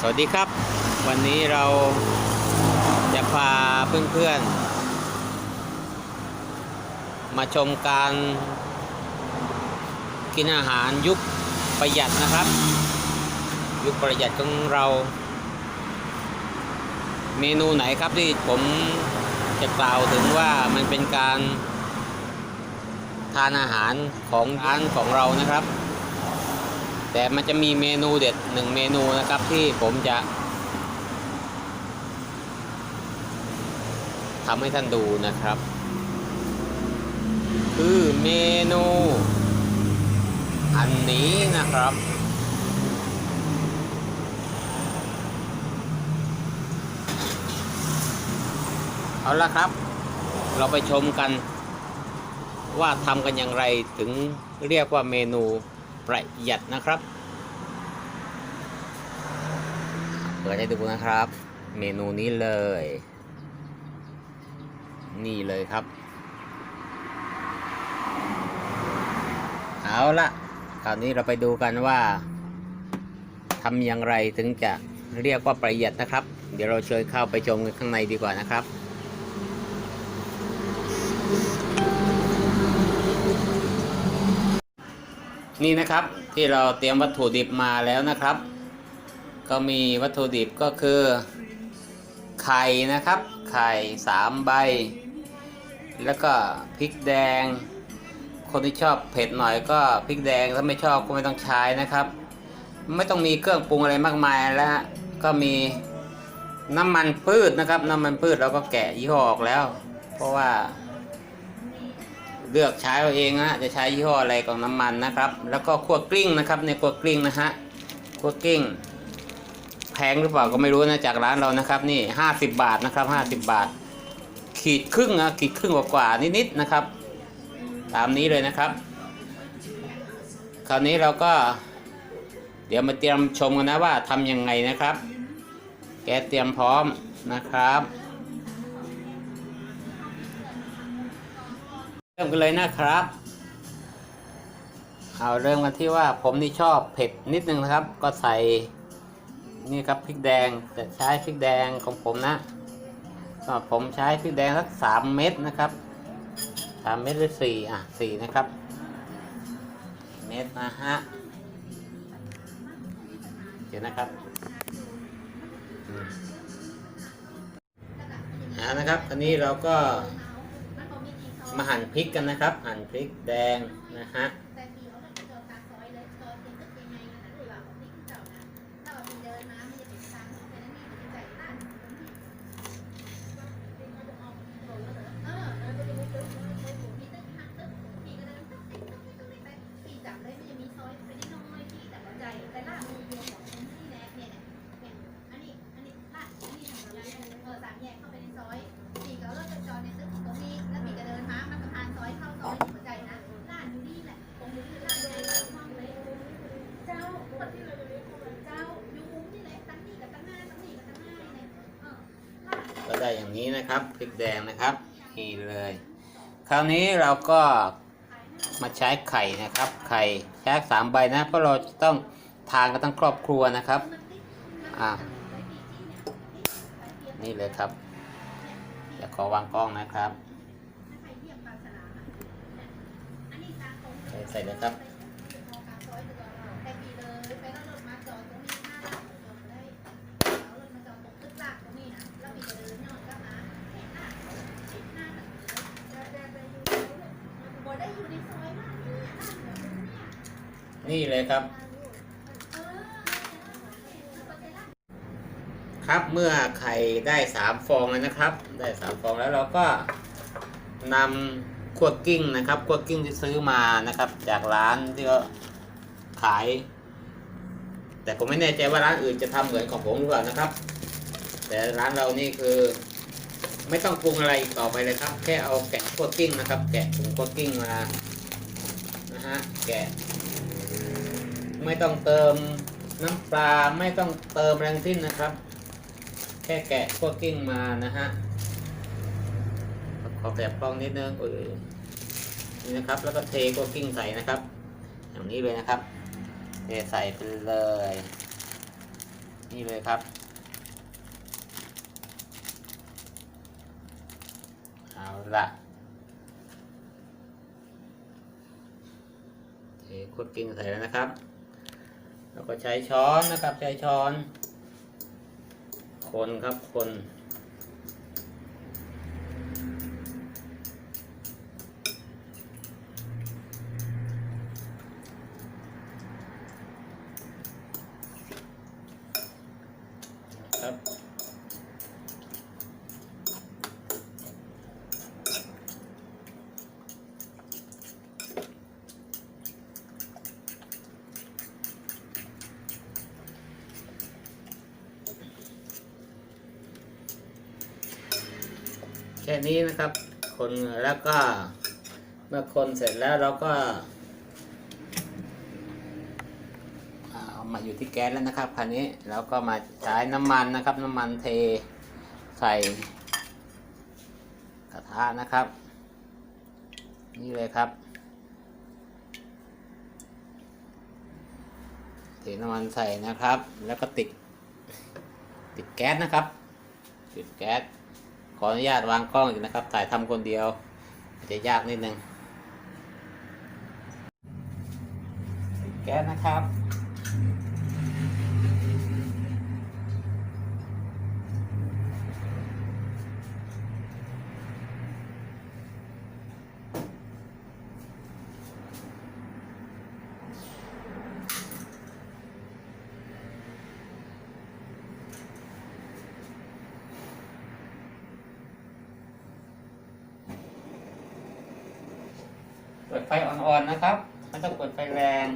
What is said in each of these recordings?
สวัสดีครับ วันนี้เราจะพาเพื่อนๆ มาชมการกินอาหารยุคประหยัดนะครับ ยุคประหยัดของเรา เมนูไหนครับที่ผมจะกล่าวถึงว่ามันเป็นการทานอาหารของร้านของเรานะครับ แต่มันจะมีเมนูเด็ดหนึ่งเมนูนะครับที่ผมจะทำให้ท่านดูนะครับ คือเมนู อันนี้นะครับ เอาละครับ เราไปชมกันว่าทำกันอย่างไรถึงเรียกว่าเมนู ประหยัดนะครับ เปิดให้ดูนะครับ เมนูนี้เลย นี่เลยครับ เอาละคราวนี้เราไปดูกันว่าทำอย่างไรถึงจะเรียกว่าประหยัดนะครับ เดี๋ยวเราเชิญเข้าไปชมข้างในดีกว่านะครับ นี่นะครับที่เราเตรียมวัตถุดิบมาแล้วนะครับ ก็มีวัตถุดิบก็คือ ไข่นะครับ ไข่สามใบ แล้วก็พริกแดง คนที่ชอบเผ็ดหน่อยก็พริกแดงถ้าไม่ชอบก็ไม่ต้องใช้นะครับ ไม่ต้องมีเครื่องปรุงอะไรมากมายแล้วก็มีน้ำมันพืชนะครับ น้ำมันพืชเราก็แกะยี่ห้อออกแล้ว เพราะว่า เลือกใช้เอาเองนะจะใช้ยี่ห้ออะไรของน้ำมันนะครับ แล้วก็คั่วกลิ้งนะครับในคั่วกลิ้งนะฮะคั่วกลิ้ง แพงหรือเปล่าก็ไม่รู้นะจากร้านเรานะครับนี่ห้าสิบบาทนะครับห้าสิบบาท ขีดครึ่งนะขีดครึ่งกว่าๆนิดๆนะครับ ตามนี้เลยนะครับ คราวนี้เราก็ เดี๋ยวมาเตรียมชมกันนะว่าทำยังไงนะครับ แกเตรียมพร้อมนะครับ เริ่มกันเลยนะครับ เอาเริ่มกันที่ว่าผมนี่ชอบเผ็ดนิดนึงนะครับ ก็ใส่นี่ครับพริกแดงแต่ใช้พริกแดงของผมนะก็ผมใช้พริกแดงสักสามเม็ดนะครับสามเม็ดหรือสี่อะสี่นะครับ เม็ดนะฮะเดี๋ยวนะครับอืมอ่านะครับอันนี้เราก็ มาหั่นพริกกันนะครับ หั่นพริกแดงนะฮะ เจ้าคนที่เราจะเรียกว่าเจ้าอยู่มุมที่ไหนตั้งนี่กับตั้งหน้าตั้งนี่กับตั้งหน้าเนี่ยเออล่า ก็ได้ อย่างนี้นะครับพริกแดงนะครับนี่เลย คราวนี้เราก็มาใช้ไข่นะครับ ไข่ใช้สามใบนะเพราะเราจะต้องทานกันทั้งครอบครัวนะครับอ่านี่เลยครับเดี๋ยวขอวางกล้องนะครับ ใส่เลยครับ นี่เลยครับ ครับเมื่อไข่ได้สามฟองแล้วนะครับ ได้สามฟองแล้วเราก็นำคั่วกิ้งนะครับคั่วกิ้งที่ซื้อมานะครับ จากร้านที่เขาขาย แต่ผมไม่แน่ใจว่าร้านอื่นจะทำเหมือนของผมหรือเปล่านะครับ แต่ร้านเรานี่คือไม่ต้องปรุงอะไรต่อไปเลยครับ แค่เอาแกะคั่วกิ้งนะครับ แกะถุงคั่วกิ้งมานะฮะแกะ ไม่ต้องเติมน้ำปลาไม่ต้องเติมแรงสิ้นนะครับ แค่แกะพวกกิ้งมานะฮะขอแกะกล้องนิดนึงเออนี่นะครับ แล้วก็เทพวกกิ้งใส่นะครับ อย่างนี้เลยนะครับเทใส่ไปเลย นี่เลยครับเอาละเทคุดกิ้งใส่แล้วนะครับ แล้วก็ใช้ช้อนนะครับ ใช้ช้อน คนครับคน ค่นี้นะครับ คนแล้วก็เมื่อคนเสร็จแล้วเราก็เอามาอยู่ที่แก๊สแล้วนะครับคราวนี้เราก็มาใช้น้ำมันนะครับ น้ำมันเทใส่กระทะนะครับ นี่เลยครับเทน้ำมันใส่นะครับ แล้วก็ติดติดแก๊สนะครับ ติดแก๊ส ขออนุญาตวางกล้องอีกนะครับ ถ่ายทำคนเดียวอาจจะยากนิดนึงแก๊สนะครับ ไฟอ่อนๆนะครับไม่ต้องเปิดไฟแรง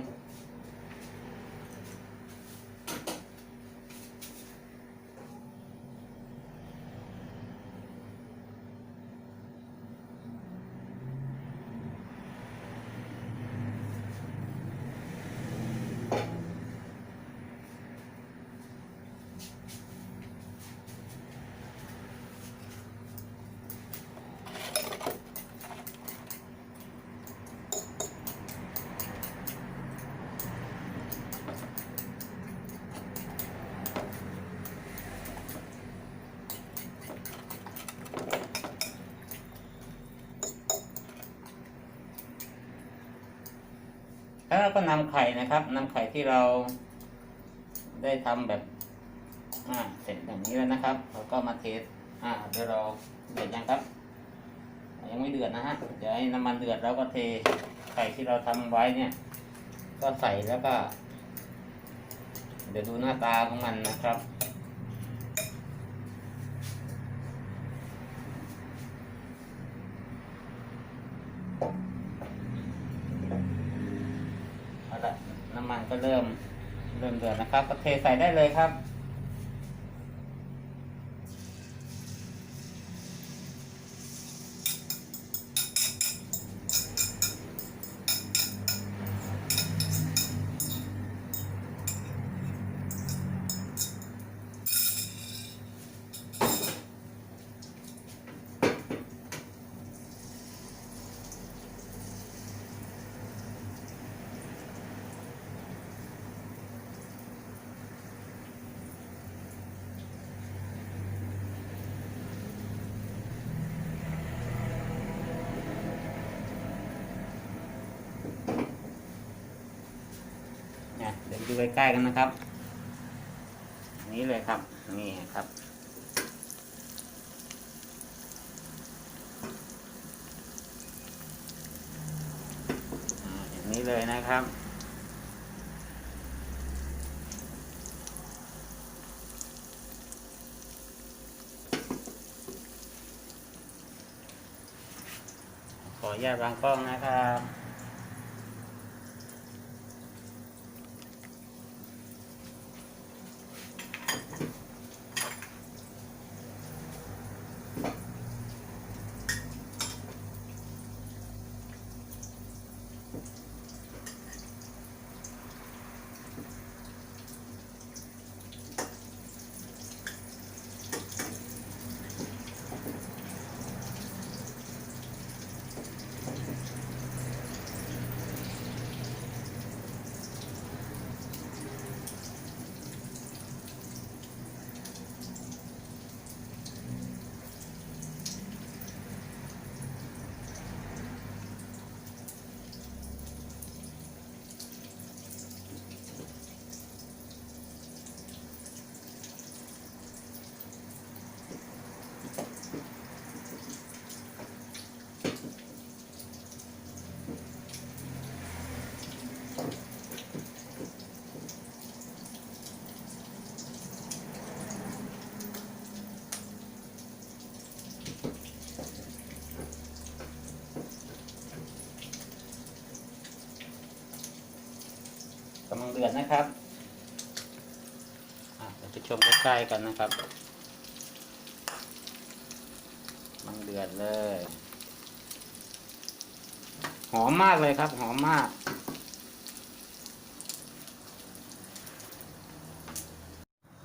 แล้วเราก็นำไข่นะครับนำไข่ที่เราได้ทำแบบอ่าเสร็จอย่างนี้แล้วนะครับเราก็มาเทสอ่าเดี๋ยวเราเดือดยังครับ ยังไม่เดือดนะฮะเดี๋ยวให้น้ำมันเดือดแล้วก็เทไข่ที่เราทำไว้เนี่ย ก็ใส่แล้วก็ เดี๋ยวดูหน้าตาของมันนะครับ เอาละน้ำมัน ก็เริ่มเริ่มเดือดนะครับก็เทใส่ได้เลยครับ ดูใกล้ๆกันนะครับ นี่เลยครับ นี่ครับ อย่างนี้เลยนะครับขออนุญาตวางกล้องนะครับ เดือดนะครับเดี๋ยวไปชมใกล้ๆกันนะครับกำลังเดือดเลย หอมมากเลยครับ หอมมาก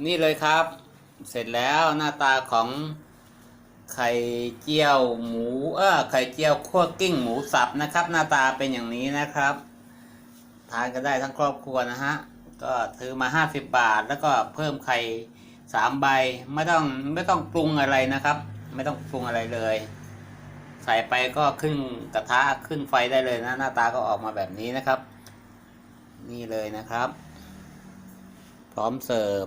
นี่เลยครับ เสร็จแล้วหน้าตาของไข่เจียวหมู เออไข่เจียวคั่วกิ้งหมูสับนะครับ หน้าตาเป็นอย่างนี้นะครับ ทานกันได้ทั้งครอบครัวนะฮะ ก็ถือมา 50 บาท แล้วก็เพิ่มไข่สามใบไม่ต้องไม่ต้องปรุงอะไรนะครับ ไม่ต้องปรุงอะไรเลย ใส่ไปก็ขึ้นกระทะขึ้นไฟได้เลยนะ หน้าตาก็ออกมาแบบนี้นะครับ นี่เลยนะครับ พร้อมเสิร์ฟ